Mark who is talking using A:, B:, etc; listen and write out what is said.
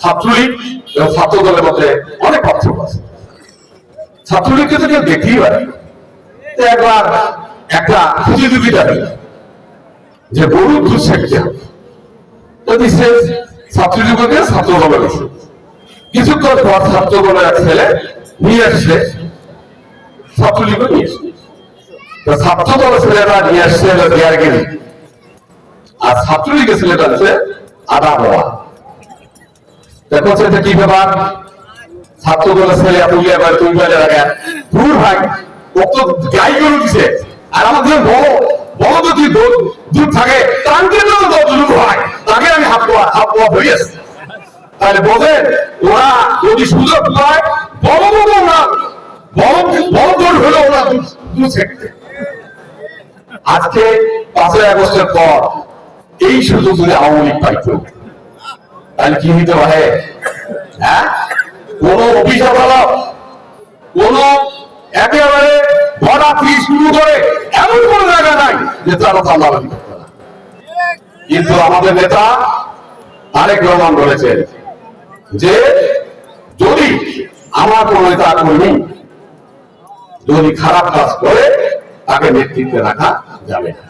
A: ছাত্রলীগ এবং ছাত্র দলের মধ্যে অনেক পার্থক্য আছে। ছাত্রলীগকে তো কেউ দেখতেই পারে একবার একটা প্রতিযোগিতা যে গরু দুধ তো দিচ্ছে ছাত্রলীগকে ছাত্র দলের কিছুক্ষণ পর ছাত্র দলের এক ছেলে নিয়ে আসছে, ছাত্রলীগও নিয়ে আসছে। ছাত্র দলের ছেলেরা নিয়ে আসছে আর ছাত্রলীগের ছেলেটা হচ্ছে আদা বাবা দেখো সেটা কি ব্যাপার? ছাত্র দলের ছেলে বলে রাখেন দূর ভাই কত গাই গরু দিছে। আর আমাদের বড় বড় থাকে তো তাকে আমি হাত হাত তাহলে ওরা যদি সুযোগ পায়, বড় বড় না, বড় বড় দৌড় হলো ওরা দুধ ছেঁকতে আজকে পাঁচই আগস্টের পর এই সুযোগ যদি আওয়ামী লীগ পাইতো তাহলে কি হইতে পারে? হ্যাঁ? কোন অফিসার কোন একেবারে ভরা ফি শুরু করে এমন কোন জায়গা নাই যে তারা চাঁদাবাজি করতে না কিন্তু আমাদের নেতা আরেক রহমান বলেছেন যে, যদি আমার কোন নেতা কর্মী যদি খারাপ কাজ করে, তাকে নেতৃত্বে রাখা যাবে না।